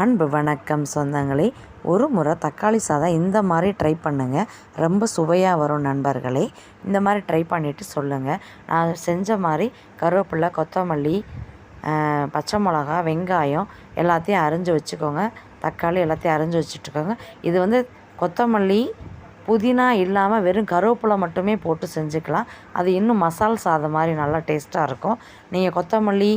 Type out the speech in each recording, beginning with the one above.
அன்பு வணக்கம் சொந்தங்களே. ஒரு முறை தக்காளி சாதம் இந்த மாதிரி ட்ரை பண்ணுங்கள் ரொம்ப சுவையாக வரும் நண்பர்களே. இந்த மாதிரி ட்ரை பண்ணிவிட்டு சொல்லுங்கள் நான் செஞ்ச மாதிரி கருவேப்பிலை கொத்தமல்லி பச்சை மிளகா வெங்காயம் எல்லாத்தையும் அரிஞ்சு வச்சுக்கோங்க. தக்காளி எல்லாத்தையும் அரிஞ்சு வச்சுட்டுக்கோங்க. இது வந்து கொத்தமல்லி புதினா இல்லாமல் வெறும் கருவேப்பிலை மட்டுமே போட்டு செஞ்சுக்கலாம். அது இன்னும் மசால் சாதம் மாதிரி நல்லா டேஸ்ட்டாக இருக்கும். நீங்கள் கொத்தமல்லி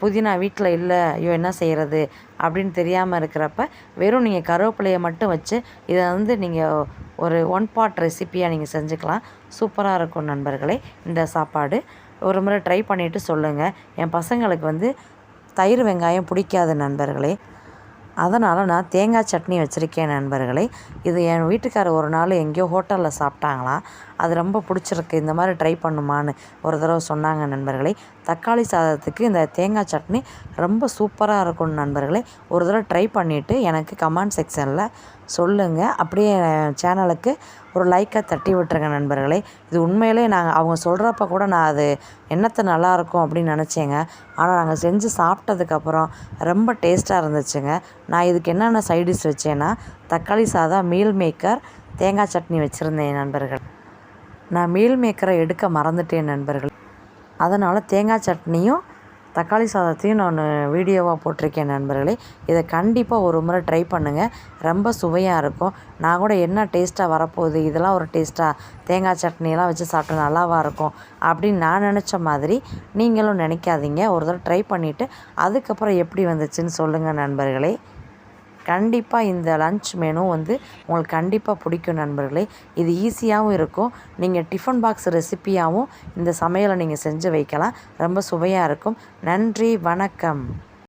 புதினா வீட்டில் இல்லை ஐயோ என்ன செய்கிறது அப்படின்னு தெரியாமல் இருக்கிறப்ப வெறும் நீங்கள் கருவேப்பிலையை மட்டும் வச்சு இதை வந்து நீங்கள் ஒரு ஒன் பாட் ரெசிப்பியாக நீங்கள் செஞ்சுக்கலாம். சூப்பராக இருக்கும் நண்பர்களே இந்த சாப்பாடு. ஒரு முறை ட்ரை பண்ணிவிட்டு சொல்லுங்கள் என் பசங்களுக்கு வந்து தயிர் வெங்காயம் பிடிக்காது நண்பர்களே. அதனால் நான் தேங்காய் சட்னி வச்சுருக்கேன் நண்பர்களே. இது என் வீட்டுக்காரர் ஒரு நாள் எங்கேயோ ஹோட்டலில் சாப்பிட்டாங்களாம். அது ரொம்ப பிடிச்சிருக்கு. இந்த மாதிரி ட்ரை பண்ணுமான்னு ஒரு தடவை சொன்னாங்க நண்பர்களே. தக்காளி சாதத்துக்கு இந்த தேங்காய் சட்னி ரொம்ப சூப்பராக இருக்கும் நண்பர்களே ஒரு தடவை ட்ரை பண்ணிவிட்டு எனக்கு கமெண்ட் செக்ஷனில் சொல்லுங்கள் அப்படியே சேனலுக்கு ஒரு லைக்கை தட்டி விட்டுருங்க நண்பர்களே. இது உண்மையிலே நாங்கள் அவங்க சொல்கிறப்ப கூட நான் அது என்னத்தை நல்லா இருக்கும் அப்படின்னு நினச்சேங்க. ஆனால் நாங்கள் செஞ்சு சாப்பிட்டதுக்கப்புறம் ரொம்ப டேஸ்ட்டாக இருந்துச்சுங்க. நான் இதுக்கு என்னென்ன சைடிஷ் வச்சேன்னா தக்காளி சாதம் மீல் மேக்கர் தேங்காய் சட்னி வச்சுருந்தேன் நண்பர்கள். நான் மீல் மேக்கரை எடுக்க மறந்துட்டேன் நண்பர்கள். அதனால் தேங்காய் சட்னியும் தக்காளி சாதத்தையும் நான் வீடியோவாக போட்டிருக்கேன் நண்பர்களே. இதை கண்டிப்பாக ஒரு முறை ட்ரை பண்ணுங்கள் ரொம்ப சுவையாக இருக்கும். நான் கூட என்ன டேஸ்ட்டாக வரப்போகுது இதெல்லாம் ஒரு டேஸ்ட்டாக தேங்காய் சட்னியெல்லாம் வச்சு சாப்பிட்டா நல்லாவா இருக்கும்? அப்படின்னு நான் நினச்ச மாதிரி நீங்களும் நினைக்காதீங்க. ஒரு தடவை ட்ரை பண்ணிவிட்டு அதுக்கப்புறம் எப்படி வந்துச்சுன்னு சொல்லுங்கள் நண்பர்களே. கண்டிப்பாக இந்த லன்ச் மெனு வந்து உங்களுக்கு கண்டிப்பாக பிடிக்கும் நண்பர்களே. இது ஈஸியாகவும் இருக்கும். நீங்கள் டிஃபன் பாக்ஸ் ரெசிப்பியாகவும் இந்த சமையலை நீங்கள் செஞ்சு வைக்கலாம். ரொம்ப சுவையாக இருக்கும். நன்றி வணக்கம்.